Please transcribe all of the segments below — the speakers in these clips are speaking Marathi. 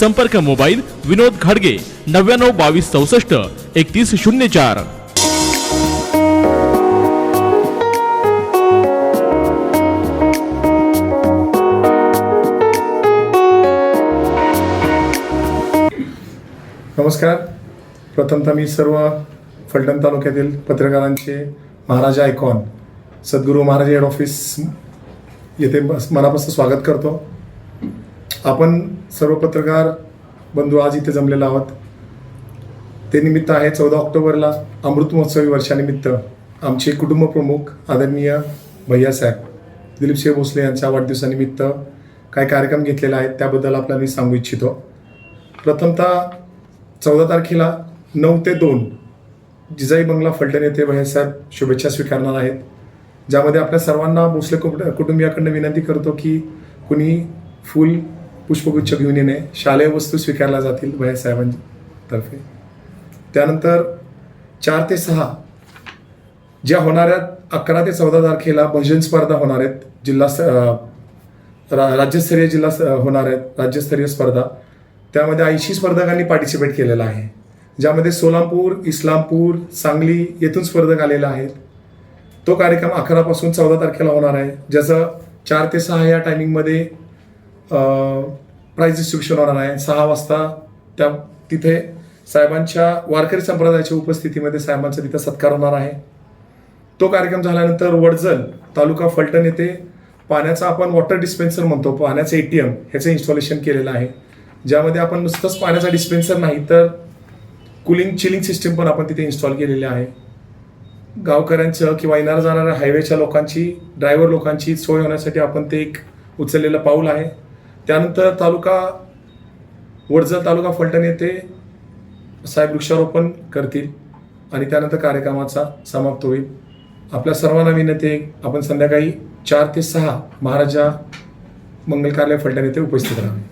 संपर्क मोबाईल विनोद घाडगे नव्याण्णव बावीस चौसष्ट एकतीस शून्य चार. नमस्कार. प्रथमतः मी सर्व फलटण तालुक्यातील पत्रकारांचे महाराजा आयकॉन सद्गुरू महाराज हेड ऑफिस येथे बस- मनापासून स्वागत करतो. आपण सर्व पत्रकार बंधू आज इथे जमलेला आहोत. ते निमित्त आहे चौदा ऑक्टोबरला अमृत महोत्सवी वर्षानिमित्त आमचे कुटुंब प्रमुख आदरणीय भैयासाहेब दिलीपशे भोसले यांच्या वाढदिवसानिमित्त काही कार्यक्रम घेतलेले आहेत त्याबद्दल आपल्याला मी सांगू इच्छितो. प्रथमतः चौदा तारखेला नऊ ते दोन जिजाई बंगला फलटण येथे भैयासाहेब शुभेच्छा स्वीकारणार आहेत. ज्यामध्ये आपल्या सर्वांना भोसले कुट कुटुंबियाकडनं विनंती करतो की कुणी फुल पुष्पगुच्छ घेऊन येणे शालेय वस्तू स्वीकारल्या जातील भैयासाहेबांतर्फे त्यानंतर चार ते सहा ज्या होणाऱ्या अकरा ते चौदा तारखेला भजन स्पर्धा होणार आहेत जिल्हा रा- राज्यस्तरीय जिल्हा होणार आहेत राज्यस्तरीय स्पर्धा. त्यामध्ये ऐंशी स्पर्धकांनी पार्टिसिपेट केलेलं आहे. ज्यामध्ये सोलापूर इस्लामपूर सांगली येथून स्पर्धक आलेले आहेत. तो कार्यक्रम अकरापासून चौदा तारखेला होणार आहे. ज्याचं चार ते सहा या टायमिंगमध्ये प्राईज डिस्ट्रीब्युशन होणार आहे. सहा वाजता त्या तिथे साहेबांच्या वारकरी संप्रदायाच्या उपस्थितीमध्ये साहेबांचा तिथे सत्कार होणार आहे. तो कार्यक्रम झाल्यानंतर वडजल तालुका फलटण येथे पाण्याचा आपण वॉटर डिस्पेन्सर म्हणतो पाण्याचं एटीएम ह्याचं इन्स्टॉलेशन केलेलं आहे. ज्यामध्ये आपण नुसतंच पाण्याचा डिस्पेन्सर नाही तर कुलिंग चिलिंग सिस्टीम पण आपण तिथे इन्स्टॉल केलेली आहे. गावकऱ्यांचं किंवा येणाऱ्या जाणाऱ्या हायवेच्या लोकांची ड्रायव्हर लोकांची सोय होण्यासाठी आपण ते एक उचललेलं पाऊल आहे. त्यानंतर तालुका वडजल तालुका फलटण येथे साहेब वृक्षारोपण करतील आणि त्यानंतर कार्यक्रमाचा समाप्त होईल. आपल्या सर्वांना विनंती आहे आपण संध्याकाळी चार ते सहा महाराजा मंगल कार्यालय फलटण येथे उपस्थित राहावे.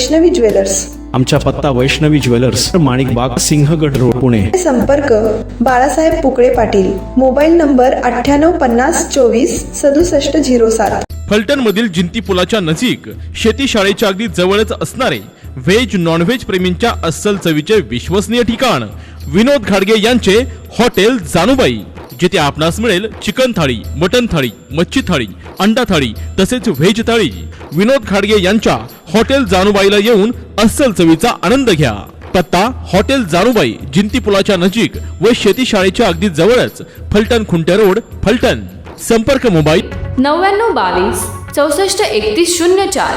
ज्वेलर्स. आमचा पत्ता वैष्णवी ज्वेलर्स माणिक बाग सिंहगड रोड पुणे. संपर्क बाळासाहेब पुकळे पाटील. मोबाईल नंबर अठ्ठ्याण्णव पन्नास चोवीस सदुसष्ट झिरो सात. फलटण मधील जिंती पुलाच्या नजीक शेती शाळेच्या अगदी जवळच असणारे व्हेज नॉन व्हेज प्रेमींच्या अस्सल चवीचे विश्वसनीय ठिकाण. विनोद घाडगे यांचे हॉटेल जानुबाई जिथे आपणास मिळेल चिकन थाळी मटन थाळी मच्छी थाळी अंडा थाळी तसेच व्हेज थाळी. विनोद घाडगे यांच्या हॉटेल जानुबाईला येऊन अस्सल चवीचा आनंद घ्या. पत्ता हॉटेल जानुबाई जिंती पुलाच्या नजीक व शेती शाळेच्या अगदी जवळच फलटण खुंटे रोड फलटण. संपर्क मोबाईल नव्याण्णव बावीस चौसष्ट एकतीस शून्य चार.